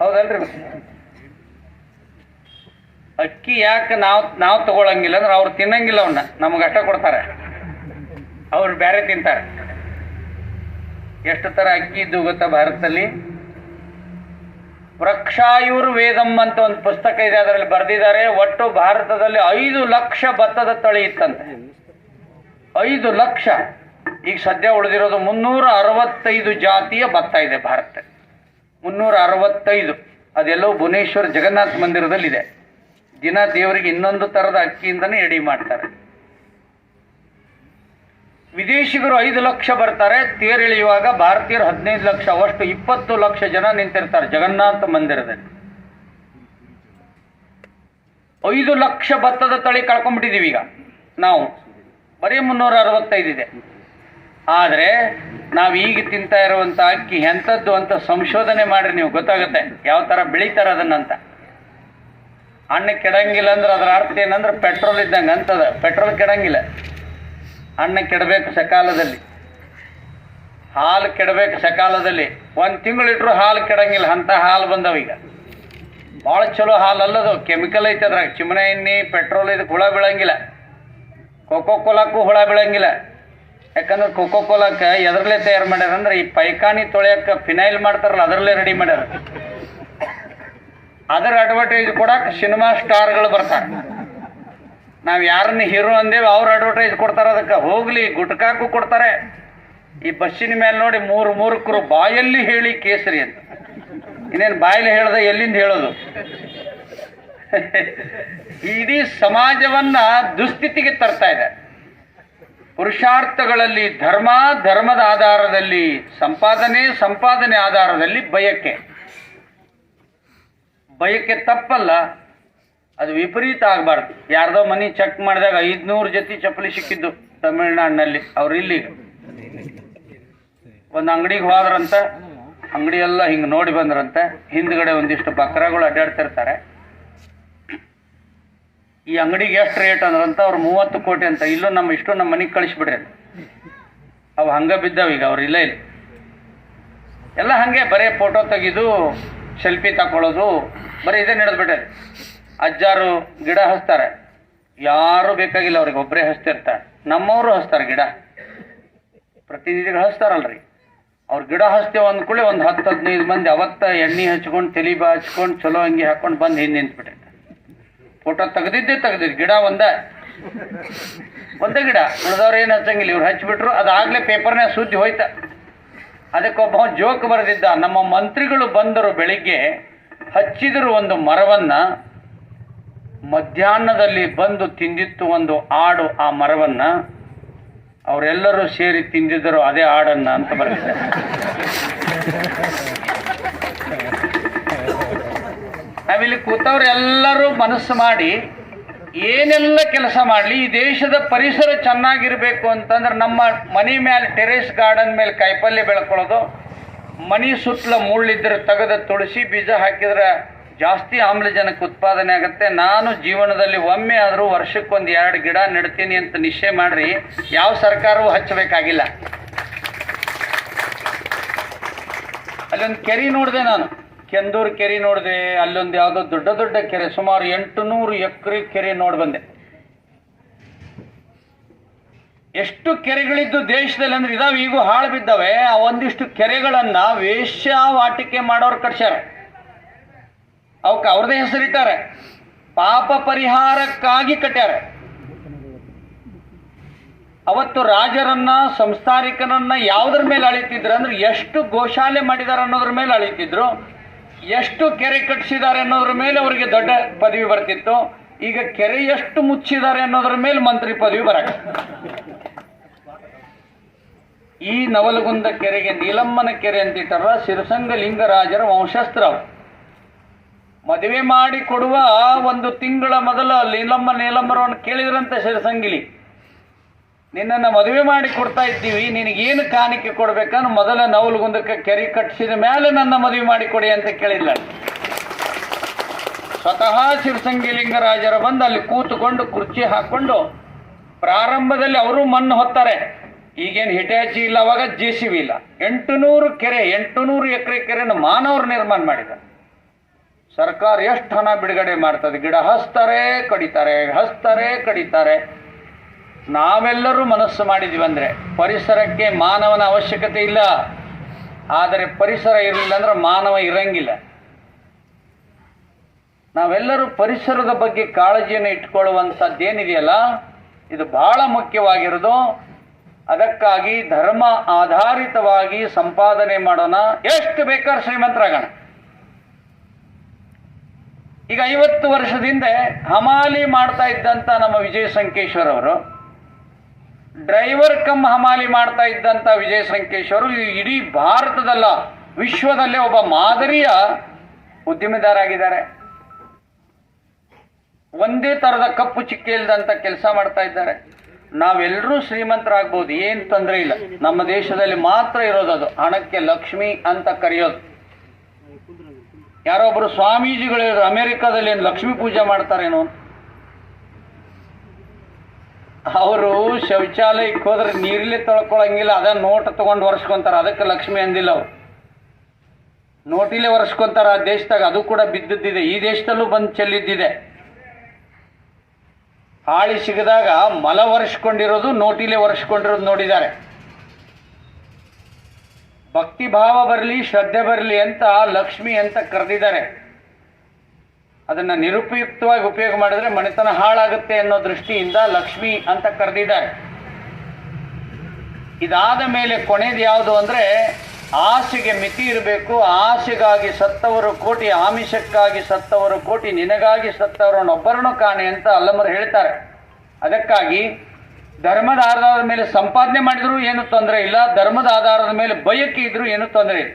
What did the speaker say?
ಹೌದಲ್ರಿ. ಅಕ್ಕಿ ಯಾಕೆ ನಾವು ನಾವು ತಗೊಳಂಗಿಲ್ಲ ಅಂದ್ರೆ ಅವ್ರು ತಿನ್ನಂಗಿಲ್ಲ ಅವನ್ನ ನಮ್ಗೆ ಅಷ್ಟ ಕೊಡ್ತಾರೆ. ಅವ್ರು ಬೇರೆ ತಿಂತಾರೆ. ಎಷ್ಟು ಥರ ಅಕ್ಕಿ ಇದ್ದು ಗೊತ್ತಾ ಭಾರತದಲ್ಲಿ? ವೃಕ್ಷಾಯುರ್ ವೇದಂ ಅಂತ ಒಂದು ಪುಸ್ತಕ ಇದೆ, ಅದರಲ್ಲಿ ಬರೆದಿದ್ದಾರೆ. ಒಟ್ಟು ಭಾರತದಲ್ಲಿ ಐದು ಲಕ್ಷ ಭತ್ತದ ತಳಿ ಇತ್ತಂತೆ. ಐದು ಲಕ್ಷ. ಈಗ ಸದ್ಯ ಉಳಿದಿರೋದು ಮುನ್ನೂರ ಅರವತ್ತೈದು ಜಾತಿಯ ಭತ್ತ ಇದೆ ಭಾರತ ಮುನ್ನೂರ ಅರವತ್ತೈದು ಅದೆಲ್ಲವೂ ಭುವನೇಶ್ವರ ಜಗನ್ನಾಥ ಮಂದಿರದಲ್ಲಿದೆ. ದಿನ ದೇವರಿಗೆ ಇನ್ನೊಂದು ಥರದ ಅಕ್ಕಿಯಿಂದನೇ ಎಡಿ ಮಾಡ್ತಾರೆ. ವಿದೇಶಿಗರು ಐದು ಲಕ್ಷ ಬರ್ತಾರೆ. ತೇರಿಳಿಯುವಾಗ ಭಾರತೀಯರು ಹದಿನೈದು ಲಕ್ಷ, ಅವಷ್ಟು ಇಪ್ಪತ್ತು ಲಕ್ಷ ಜನ ನಿಂತಿರ್ತಾರೆ ಜಗನ್ನಾಥ ಮಂದಿರದಲ್ಲಿ. ಐದು ಲಕ್ಷ ಭತ್ತದ ತಳಿ ಕಳ್ಕೊಂಡ್ಬಿಟ್ಟಿದ್ದೀವಿ ಈಗ ನಾವು. ಬರೀ ಮುನ್ನೂರ ಅರವತ್ತೈದು ಇದೆ. ಆದರೆ ನಾವು ಈಗ ತಿಂತಾ ಇರುವಂಥ ಅಕ್ಕಿ ಎಂಥದ್ದು ಅಂತ ಸಂಶೋಧನೆ ಮಾಡಿರಿ ನೀವು, ಗೊತ್ತಾಗುತ್ತೆ. ಯಾವ ಥರ ಬೆಳಿತಾರೆ ಅದನ್ನಂತ ಹಣ್ಣು ಕೆಡಂಗಿಲ್ಲ ಅಂದ್ರೆ ಅದರ ಅರ್ಥ ಏನಂದ್ರೆ ಪೆಟ್ರೋಲ್ ಇದ್ದಂಗೆ ಅಂತದ. ಪೆಟ್ರೋಲ್ ಕೆಡಂಗಿಲ್ಲ. ಹಣ್ಣು ಕೆಡಬೇಕು ಸಕಾಲದಲ್ಲಿ. ಹಾಲು ಕೆಡಬೇಕು ಸಕಾಲದಲ್ಲಿ. ಒಂದು ತಿಂಗಳಿಟ್ರು ಹಾಲು ಕೆಡಂಗಿಲ್ಲ. ಅಂಥ ಹಾಲು ಬಂದವ ಈಗ. ಭಾಳ ಚಲೋ ಹಾಲು ಅಲ್ಲದು ಕೆಮಿಕಲ್ ಐತೆ ಅದ್ರಾಗ. ಚಿಮಣೆ ಎಣ್ಣೆ ಪೆಟ್ರೋಲ್ ಇದಕ್ಕೆ ಹುಳ ಬೀಳಂಗಿಲ್ಲ. ಕೋಕೋ ಕೋಲಾಕ್ಕೂ ಹುಳ ಬೀಳಂಗಿಲ್ಲ. ಯಾಕಂದ್ರೆ ಕೋಕೋ ಕೋಲಾಕ ಎದ್ರಲ್ಲೇ ತಯಾರು ಮಾಡ್ಯಾರ ಅಂದ್ರೆ ಈ ಪೈಖಾನಿ ತೊಳೆಯಕ್ಕೆ ಫಿನೈಲ್ ಮಾಡ್ತಾರಲ್ಲ, ಅದರಲ್ಲೇ ರೆಡಿ ಮಾಡ್ಯಾರ. ಅದರ ಅಡ್ವರ್ಟೈಸ್ ಕೊಡಕ್ಕೆ ಸಿನಿಮಾ ಸ್ಟಾರ್ಗಳು ಬರ್ತಾರೆ. ನಾವು ಯಾರನ್ನ ಹೀರೋ ಅಂದೇವಿ, ಅವ್ರ ಅಡ್ವರ್ಟೈಸ್ ಕೊಡ್ತಾರೆ ಅದಕ್ಕೆ. ಹೋಗ್ಲಿ, ಗುಟ್ಕಾಕು ಕೊಡ್ತಾರೆ. ಈ ಬಸ್ಸಿನ ಮೇಲೆ ನೋಡಿ ಮೂರು ಮೂರ್ಕರು ಬಾಯಲ್ಲಿ ಹೇಳಿ ಕೇಸರಿ ಅಂತ. ಇನ್ನೇನು ಬಾಯಲ್ಲಿ ಹೇಳ್ದೆ ಎಲ್ಲಿಂದ ಹೇಳೋದು? ಇಡೀ ಸಮಾಜವನ್ನ ದುಸ್ಥಿತಿಗೆ ತರ್ತಾ ಇದೆ. ಪುರುಷಾರ್ಥಗಳಲ್ಲಿ ಧರ್ಮ, ಧರ್ಮದ ಆಧಾರದಲ್ಲಿ ಸಂಪಾದನೆ ಸಂಪಾದನೆ ಆಧಾರದಲ್ಲಿ ಬಯಕೆ. ಬಯಕೆ ತಪ್ಪಲ್ಲ, ಅದು ವಿಪರೀತ ಆಗಬಾರ್ದು. ಯಾರ್ದೋ ಮನಿ ಚೆಕ್ ಮಾಡಿದಾಗ ಐದ್ನೂರು ಜೊತೆ ಚಪ್ಪಲಿ ಸಿಕ್ಕಿದ್ದು ತಮಿಳ್ನಾಡಿನಲ್ಲಿ, ಅವ್ರು ಇಲ್ಲಿ. ಒಂದು ಅಂಗಡಿಗೆ ಹೋದ್ರಂತ, ಅಂಗಡಿ ಎಲ್ಲ ಹಿಂಗೆ ನೋಡಿ ಬಂದ್ರಂತೆ, ಹಿಂದ್ಗಡೆ ಒಂದಿಷ್ಟು ಬಕ್ರಗಳು ಅಡ್ಡಾಡ್ತಿರ್ತಾರೆ. ಈ ಅಂಗಡಿಗೆ ಎಷ್ಟು ರೇಟ್ ಅಂದ್ರಂತ ಅವ್ರು ಮೂವತ್ತು ಕೋಟಿ ಅಂತ. ಇಲ್ಲೂ ನಮ್ಮ ಇಷ್ಟು ನಮ್ಮ ಮನೆಗೆ ಕಳಿಸ್ಬಿಡ್ರಿ. ಅವು ಹಂಗೆ ಬಿದ್ದಾವ ಈಗ, ಅವ್ರು ಇಲ್ಲ ಇಲ್ಲ. ಎಲ್ಲ ಹಾಗೆ ಬರೀ ಫೋಟೋ ತೆಗೆದು ಸೆಲ್ಫಿ ತಗೊಳ್ಳೋದು ಬರೀ ಇದೇ ನಡೆದ್ಬಿಟ್ಟೆ ಅಜ್ಜಾರು ಗಿಡ ಹಚ್ತಾರೆ. ಯಾರು ಬೇಕಾಗಿಲ್ಲ ಅವ್ರಿಗೆ ಒಬ್ಬರೇ ಹಚ್ತಿರ್ತಾರೆ. ನಮ್ಮವರು ಹಚ್ತಾರೆ ಗಿಡ. ಪ್ರತಿನಿಧಿಗಳು ಹಚ್ತಾರಲ್ರಿ. ಅವ್ರು ಗಿಡ ಹಚ್ತೇವೆ ಅಂದ್ಕೊಳ್ಳಿ ಒಂದು ಹತ್ತು ಹದಿನೈದು ಮಂದಿ ಅವತ್ತ ಎಣ್ಣೆ ಹಚ್ಕೊಂಡು, ತಲೆ ಬಾ ಹಚ್ಕೊಂಡು, ಚಲೋ ಅಂಗಿ ಹಾಕೊಂಡು ಬಂದು ಹಿಂದೆ ನಿಂತ್ಬಿಟ್ಟಿರ್ತಾರೆ ಫೋಟೋ ತೆಗ್ದಿದ್ದೇ ತೆಗೆದಿದ್ದು ಗಿಡ ಒಂದ. ಒಂದೇ ಗಿಡ. ಉಳಿದವ್ರು ಏನು ಹಚ್ಚಂಗಿಲ್ಲ ಇವ್ರು ಹಚ್ಚಿಬಿಟ್ರು ಅದಾಗಲೇ ಪೇಪರ್ನಾಗ ಸುದ್ದಿ ಹೋಯ್ತ. ಅದಕ್ಕೊಬ್ಬ ಜೋಕ್ ಬರೆದಿದ್ದ, ನಮ್ಮ ಮಂತ್ರಿಗಳು ಬಂದರು ಬೆಳಿಗ್ಗೆ, ಹಚ್ಚಿದರು ಒಂದು ಮರವನ್ನು, ಮಧ್ಯಾಹ್ನದಲ್ಲಿ ಬಂದು ತಿಂದಿತ್ತು ಒಂದು ಆಡು ಆ ಮರವನ್ನು, ಅವರೆಲ್ಲರೂ ಸೇರಿ ತಿಂದಿದ್ದರು ಅದೇ ಆಡನ್ನ ಅಂತ ಬರೆದಿದ್ದಾರೆ. ನಾವಿಲ್ಲಿ ಕೂತವರೆಲ್ಲರೂ ಮನಸ್ಸು ಮಾಡಿ ಏನೆಲ್ಲ ಕೆಲಸ ಮಾಡಲಿ, ಈ ದೇಶದ ಪರಿಸರ ಚೆನ್ನಾಗಿರಬೇಕು ಅಂತಂದ್ರೆ ನಮ್ಮ ಮನೆ ಮೇಲೆ ಟೆರೇಸ್ ಗಾರ್ಡನ್ ಮೇಲೆ ಕಾಯಿಪಲ್ಯ ಬೆಳ್ಕೊಳ್ಳೋದು, ಮನೆ ಸುತ್ತಲ ಮುಳ್ಳಿದ್ರೆ ತೆಗೆದ ತುಳಸಿ ಬೀಜ ಹಾಕಿದ್ರೆ ಜಾಸ್ತಿ ಆಮ್ಲಜನಕ ಉತ್ಪಾದನೆ ಆಗುತ್ತೆ. ನಾನು ಜೀವನದಲ್ಲಿ ಒಮ್ಮೆ ಆದರೂ ವರ್ಷಕ್ಕೊಂದು ಎರಡು ಗಿಡ ನೆಡ್ತೀನಿ ಅಂತ ನಿಶ್ಚಯ ಮಾಡ್ರಿ, ಯಾವ ಸರ್ಕಾರವೂ ಹಚ್ಚಬೇಕಾಗಿಲ್ಲ. ಅಲ್ಲೊಂದು ಕೆರೆ ನೋಡಿದೆ ನಾನು. ಕೆಂದೂರು ಕೆರೆ ನೋಡಿದೆ, ಅಲ್ಲೊಂದು ಯಾವುದೋ ದೊಡ್ಡ ದೊಡ್ಡ ಕೆರೆ, ಸುಮಾರು ಎಂಟು ನೂರು ಎಕರೆ ಕೆರೆ ನೋಡಿ ಬಂದೆ. ಎಷ್ಟು ಕೆರೆಗಳಿದ್ದು ದೇಶದಲ್ಲಿ ಅಂದ್ರೆ ಇದಾವೆ, ಈಗೂ ಹಾಳು ಬಿದ್ದಾವೆ. ಆ ಒಂದಿಷ್ಟು ಕೆರೆಗಳನ್ನ ವೇಶ್ಯಾವಾಟಿಕೆ ಮಾಡೋರು ಕಟ್ಸ್ಯಾರ. ಅವಕ್ಕೆ ಅವ್ರದೇ ಹೆಸರಿಟ್ಟಾರೆ. ಪಾಪ ಪರಿಹಾರಕ್ಕಾಗಿ ಕಟ್ಟ್ಯಾರ ಅವತ್ತು ರಾಜರನ್ನ ಸಂಸ್ಥಾನಿಕನನ್ನ ಯಾವುದ್ರ ಮೇಲೆ ಅಳಿತಿದ್ರು ಅಂದ್ರೆ ಎಷ್ಟು ಗೋಶಾಲೆ ಮಾಡಿದಾರ ಅನ್ನೋದ್ರ ಮೇಲೆ ಅಳಿತಿದ್ರು. ಎಷ್ಟು ಕೆರೆ ಕಟ್ಟಿಸಿದ್ದಾರೆ ಅನ್ನೋದ್ರ ಮೇಲೆ ಅವರಿಗೆ ದೊಡ್ಡ ಪದವಿ ಬರ್ತಿತ್ತು. ಈಗ ಕೆರೆ ಎಷ್ಟು ಮುಚ್ಚಿದ್ದಾರೆ ಅನ್ನೋದ್ರ ಮೇಲೆ ಮಂತ್ರಿ ಪದವಿ ಬರಕ. ಈ ನವಲಗುಂದ ಕೆರೆಗೆ ನೀಲಮ್ಮನ ಕೆರೆ ಅಂತಿಟ್ಟಾರ ಶಿರಸಂಗ ಲಿಂಗರಾಜರ ವಂಶಸ್ತ್ರ. ಮದುವೆ ಮಾಡಿ ಕೊಡುವ ಒಂದು ತಿಂಗಳ ಮೊದಲು ನೀಲಮ್ಮ, ನೀಲಮ್ಮರವನ್ನು ಕೇಳಿದ್ರಂತೆ ಸಿರಸಂಗಿಲಿ. ನಿನ್ನನ್ನು ಮದುವೆ ಮಾಡಿ ಕೊಡ್ತಾ ಇದ್ದೀವಿ, ನಿನಗೇನು ಕಾಣಿಕೆ ಕೊಡ್ಬೇಕಂದ್ರೆ ಮೊದಲ ನವಲಗುಂದಕ್ಕೆ ಕೆರೆ ಕಟ್ಟಿಸಿದ ಮೇಲೆ ನನ್ನ ಮದುವೆ ಮಾಡಿ ಕೊಡಿ ಅಂತ ಕೇಳಿಲ್ಲ ಸ್ವತಃ ಶಿವಸಂಗಿ ಲಿಂಗರಾಜರು ಬಂದು ಅಲ್ಲಿ ಕೂತುಕೊಂಡು ಕುರ್ಚಿ ಹಾಕೊಂಡು ಪ್ರಾರಂಭದಲ್ಲಿ ಅವರು ಮಣ್ಣು ಹೊತ್ತಾರೆ. ಈಗೇನು ಹಿಟಾಚಿ ಇಲ್ಲ, ಅವಾಗ ಜೆ ಸಿ ಬಿ ಇಲ್ಲ. ಎಂಟು ನೂರು ಕೆರೆ ಎಂಟು ನೂರು ಎಕರೆ ಕೆರೆನ ಮಾನವರು ನಿರ್ಮಾಣ ಮಾಡಿದ್ದಾರೆ ಸರ್ಕಾರ ಎಷ್ಟು ಹಣ ಬಿಡುಗಡೆ ಮಾಡ್ತದೆ? ಗಿಡ ಹಚ್ತಾರೆ, ಕಡಿತಾರೆ ಹಸ್ತಾರೆ ಕಡಿತಾರೆ. ನಾವೆಲ್ಲರೂ ಮನಸ್ಸು ಮಾಡಿದ್ವಿ ಅಂದರೆ ಪರಿಸರಕ್ಕೆ ಮಾನವನ ಅವಶ್ಯಕತೆ ಇಲ್ಲ. ಆದರೆ ಪರಿಸರ ಇರಲಿಲ್ಲ ಅಂದ್ರೆ ಮಾನವ ಇರಂಗಿಲ್ಲ. ನಾವೆಲ್ಲರೂ ಪರಿಸರದ ಬಗ್ಗೆ ಕಾಳಜಿಯನ್ನು ಇಟ್ಕೊಳ್ಳುವಂಥದ್ದೇನಿದೆಯಲ್ಲ ಇದು ಬಹಳ ಮುಖ್ಯವಾಗಿರೋದು ಅದಕ್ಕಾಗಿ ಧರ್ಮ ಆಧಾರಿತವಾಗಿ ಸಂಪಾದನೆ ಮಾಡೋಣ. ಎಷ್ಟು ಬೇಕಾದ್ರೆ ಶ್ರೀಮಂತರಾಗೋಣ. ಈಗ ಐವತ್ತು ವರ್ಷದಿಂದ ಹಮಾಲಿ ಮಾಡ್ತಾ ಇದ್ದಂಥ ನಮ್ಮ ವಿಜಯ ಸಂಕೇಶ್ವರ್ ಅವರು ಡ್ರೈವರ್ ಕಮ್ ಹಮಾಲಿ ಮಾಡ್ತಾ ಇದ್ದಂಥ ವಿಜಯ ಸಂಕೇಶ್ವರು ಇಡೀ ಭಾರತದಲ್ಲ, ವಿಶ್ವದಲ್ಲೇ ಒಬ್ಬ ಮಾದರಿಯ ಉದ್ಯಮಿದಾರಾಗಿದ್ದಾರೆ. ಒಂದೇ ಥರದ ಕಪ್ಪು ಚಿಕ್ಕೆ ಇಲ್ದಂತ ಕೆಲಸ ಮಾಡ್ತಾ ಇದ್ದಾರೆ. ನಾವೆಲ್ಲರೂ ಶ್ರೀಮಂತರಾಗ್ಬೋದು, ಏನು ತೊಂದರೆ ಇಲ್ಲ. ನಮ್ಮ ದೇಶದಲ್ಲಿ ಮಾತ್ರ ಇರೋದು ಅದು. ಹಣಕ್ಕೆ ಲಕ್ಷ್ಮಿ ಅಂತ ಕರೆಯೋದು. ಯಾರೊಬ್ಬರು ಸ್ವಾಮೀಜಿಗಳು ಅಮೆರಿಕದಲ್ಲಿ ಏನು ಲಕ್ಷ್ಮೀ ಪೂಜೆ ಮಾಡ್ತಾರೇನೋ. ಅವರು ಶೌಚಾಲಯಕ್ಕೆ ಹೋದ್ರೆ ನೀರ್ಲಿ ತೊಳ್ಕೊಳಂಗಿಲ್ಲ, ಅದ ನೋಟ್ ತಗೊಂಡು ಒರೆಸ್ಕೊಂತಾರ. ಅದಕ್ಕೆ ಲಕ್ಷ್ಮಿ ಅಂದಿಲ್ಲ ಅವ್ರು. ನೋಟಿಲೆ ಒರೆಸ್ಕೊಂತಾರ ಆ ದೇಶದಾಗ, ಅದು ಕೂಡ ಬಿದ್ದಿದ್ದಿದೆ. ಈ ದೇಶದಲ್ಲೂ ಬಂದು ಚೆಲ್ಲಿದ್ದಿದೆ. ಹಾಳಿ ಸಿಗದಾಗ ಮಲ ಒರೆಸ್ಕೊಂಡಿರೋದು, ನೋಟಿಲೆ ಒರೆಸ್ಕೊಂಡಿರೋದು ನೋಡಿದ್ದಾರೆ. ಭಕ್ತಿ ಭಾವ ಬರಲಿ, ಶ್ರದ್ಧೆ ಬರಲಿ ಅಂತ ಲಕ್ಷ್ಮಿ ಅಂತ ಕರೆದಿದ್ದಾರೆ. ಅದನ್ನ ನಿರುಪಯುಕ್ತವಾಗಿ ಉಪಯೋಗ ಮಾಡಿದ್ರೆ ಮನೆತನ ಹಾಳಾಗುತ್ತೆ ಅನ್ನೋ ದೃಷ್ಟಿಯಿಂದ ಲಕ್ಷ್ಮಿ ಅಂತ ಕರೆದಿದ್ದಾರೆ. ಇದಾದ ಮೇಲೆ ಕೊನೆಯದು ಯಾವುದು ಅಂದ್ರೆ ಆಸೆಗೆ ಮಿತಿ ಇರಬೇಕು, ಆಸೆಗಾಗಿ ಸತ್ತವರು ಕೋಟಿ, ಆಮಿಷಕ್ಕಾಗಿ ಸತ್ತವರು ಕೋಟಿ, ನಿನಗಾಗಿ ಸತ್ತವರನ್ನೊಬ್ಬರನ್ನು ಕಾಣೆ ಅಂತ ಅಲ್ಲಮರು ಹೇಳ್ತಾರೆ. ಅದಕ್ಕಾಗಿ ಧರ್ಮದ ಆಧಾರದ ಮೇಲೆ ಸಂಪಾದನೆ ಮಾಡಿದ್ರು ಏನು ತೊಂದರೆ ಇಲ್ಲ, ಧರ್ಮದ ಆಧಾರದ ಮೇಲೆ ಬಯಕೆ ಇದ್ರೂ ಏನು ತೊಂದರೆ ಇಲ್ಲ.